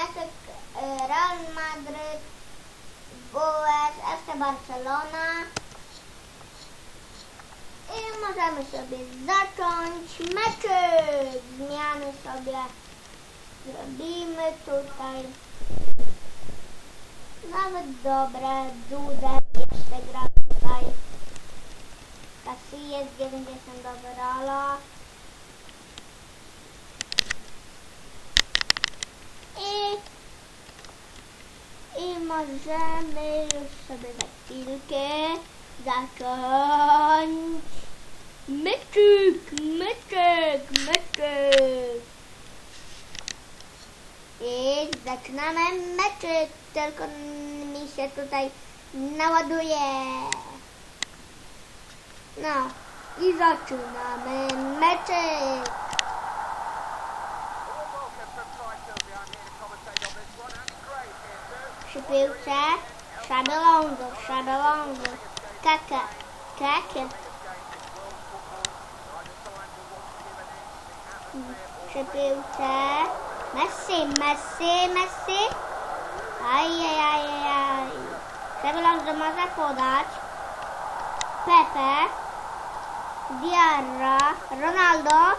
meczek y, Real Madryt, WS, FC Barcelona. I możemy sobie zacząć meczyk. Zmiany sobie zrobimy tutaj. Nawet dobre, Dudę jeszcze gra tutaj. Casillas 90 overalla. I, I możemy już sobie za chwilkę zacząć myczyk, myczek, myczek. I zaczynamy meczyk, tylko mi się tutaj naładuje. No i zaczynamy meczyk. Piłce Szabelongo, Szabelongo, Kaka, Kaka. Przy piłce Messi, Messi, Messi. Ajajajaj. Szabelongo może podać. Pepe. Diarra, Ronaldo,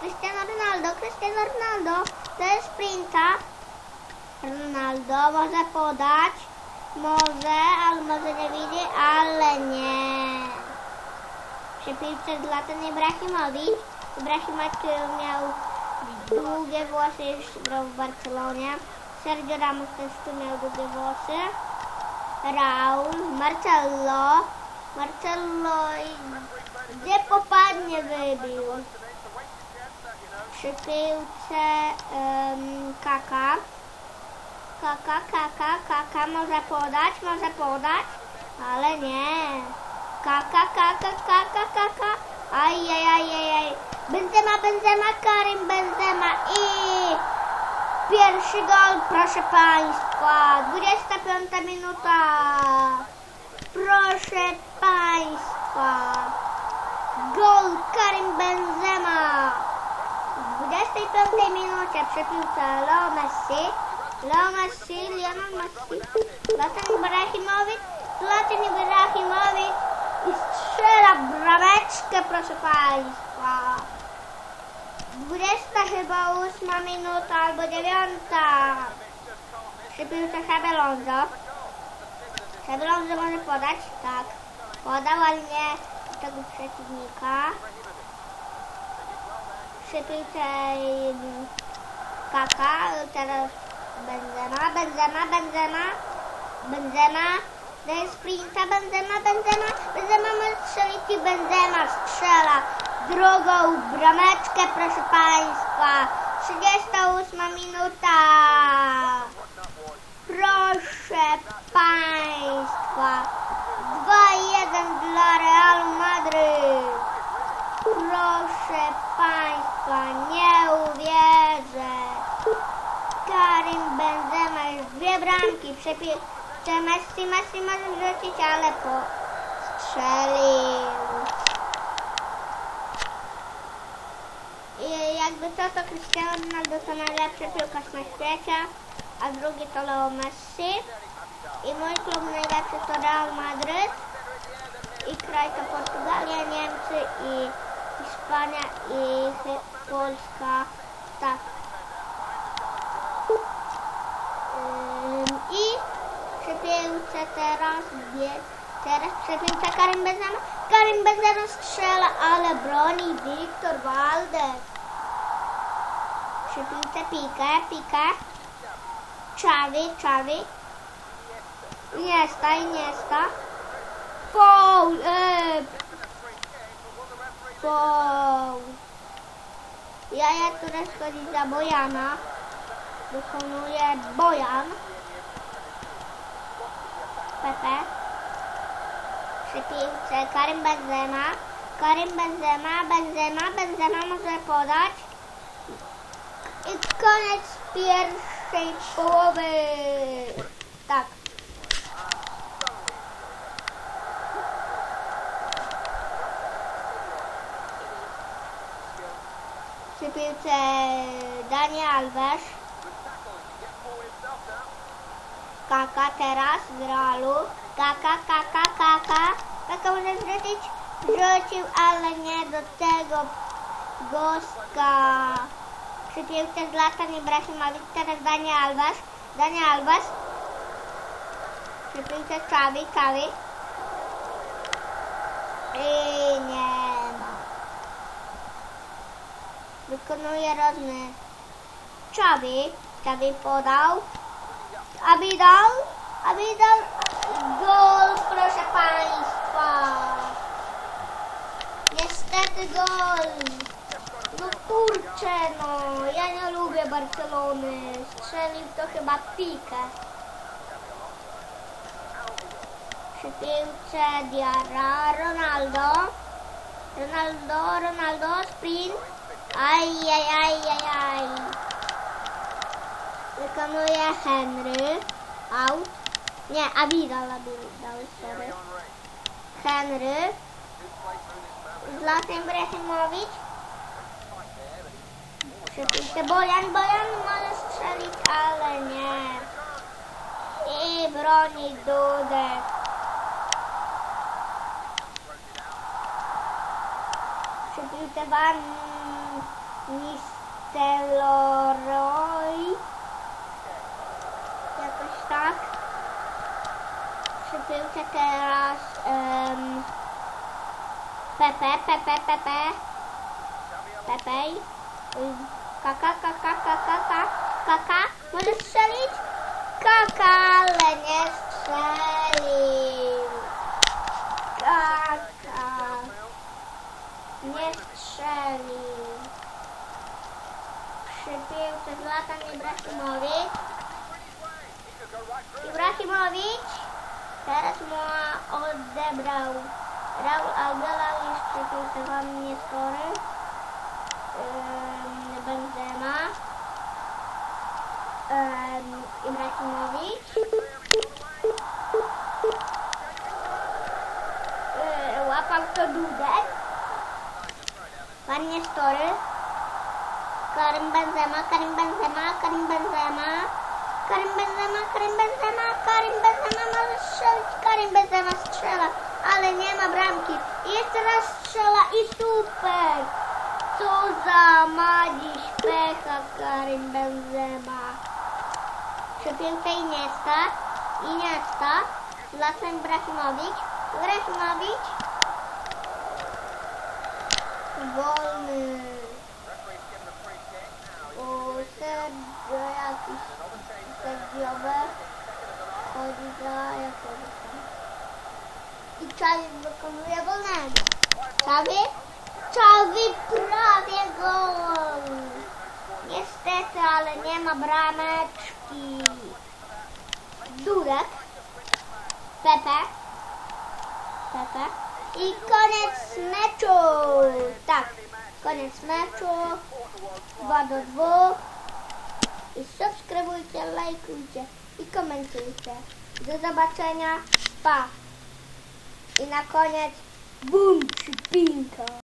Cristiano Ronaldo, Cristiano Ronaldo, to jest sprinta. Ronaldo może podać, może, ale może nie widzi, ale nie. Przy piłce Zlatan Ibrahimowicz. Ibrahimowicz miał długie włosy, już w Barcelonie. Sergio Ramos też tu miał długie włosy. Raul, Marcello, Marcello i gdzie popadnie wybił. Przy piłce um, Kaka. Kaka, Kaka, Kaka może podać, może podać, ale nie. Kaka, Kaka, Kaka, Kaka. Ajajajajaj. Benzema, Benzema, Karim Benzema i pierwszy gol, proszę Państwa. 25 minuta. Proszę Państwa. Gol Karim Benzema. W 25 minucie Leo Messi. Leo Messi, Lionel Messi. Zlatan Ibrahimowicz. Zlatan Ibrahimowicz. I strzela brameczkę, proszę Państwa. 20 chyba 8 minuta albo 9. Przy piłce Szabelonzo. Szabelonzo może podać? Tak. Podał, ale nie tego przeciwnika. Przy piłce Kaka, teraz Benzema, Benzema, Benzema, Benzema, daje sprinta, Benzema, Benzema, Benzema ma strzelić i Benzema strzela drugą brameczkę, proszę Państwa. 38 minuta. Proszę Państwa. 2-1 dla Realu Madryt. Proszę Państwa, nie uwierzę. Karim Benzema już dwie bramki przepi... Czy Messi, Messi może wrzucić, ale po strzelił. I jakby co, to Cristiano Ronaldo to najlepszy piłkarz na świecie, a drugi to Leo Messi. I mój klub najlepszy to Real Madryt. I kraj to Portugalia, Niemcy i Hiszpania i Polska. Tak. Ym, I przy piłce teraz bie, teraz przy piłce Karim Benzema. Karim Benzema strzela, ale broni Wiktor Valdez. Przy piłce Pique, Pique. Xavi, Xavi. Iniesta, Iniesta. Foul, e, foul. Jaja, które schodzi za Bojana. Wykonuje Bojan. Pepe. Przy piłce Karim Benzema. Karim Benzema, Benzema, Benzema może podać. I koniec pierwszej połowy. Tak. Przy piłce Dani Alves. Kaka teraz z Realu. Kaka, kaka, kaka. Kaka może zwrócić. Wrzucił, ale nie do tego Goska. Przy piłce z lata nie Ibrahimowicz. Teraz Dani Alves. Dani Alves. Przy piłce Czawi, Czawi. I nie ma. Wykonuje rozmy. Czawi. Czawi podał. Abidal. Abidal. Gol, proszę Państwa. Niestety gol. No kurczę, no. Ja nie lubię Barcelony. Strzelił to chyba Pikę. Przy piłce Diarra, Ronaldo. Ronaldo, Ronaldo, sprint. Aj, aj, aj, aj. Wykonuje Henry. Out. Nie, Abidal, Abidal, sorry. Henry. Zlatan Ibrahimowicz. Przy piłce Bojan, Bojan może strzelić, ale nie. I broni Dudek. Przy piłce Van Nistelrooy. Tak. Przy piłce teraz um, Pepe, Pepe, Pepe. Pepe. Ym, Kaka, kaka, kaka, kaka, kaka. Może strzelić? Kaka, ale nie strzelił. Kaka. Nie strzelił. Przy piłce Zlatan Ibrahimowicz. Ibrahimowicz. Teraz mu odebrał. Raul Algala przy piłce wam nie skory. Ym, Benzema. Ym, Ibrahimowicz. Yy, łapał to Dudek. Pan Story. Karim Benzema, Karim Benzema, Karim Benzema. Karim Benzema, Karim Benzema, może strzelić. Karim Benzema strzela, ale nie ma bramki. I jeszcze raz strzela i super. Co za ma dziś pecha Karim Benzema. Przy piłce Iniesta, Iniesta, Zlatan Ibrahimowicz, Ibrahimowicz. Wolny. O, Sergio jakiś Sergiowe. Chodzi za tam. I Czawi wykonuje wolnego. Czawi? Czawi prawie gol. Niestety, ale nie ma brameczki. Dudek. Pepe. Pepe. I koniec meczu. Tak, koniec meczu. 2 do 2. I subskrybujcie, lajkujcie i komentujcie. Do zobaczenia. Pa. I na koniec bum czy pinka.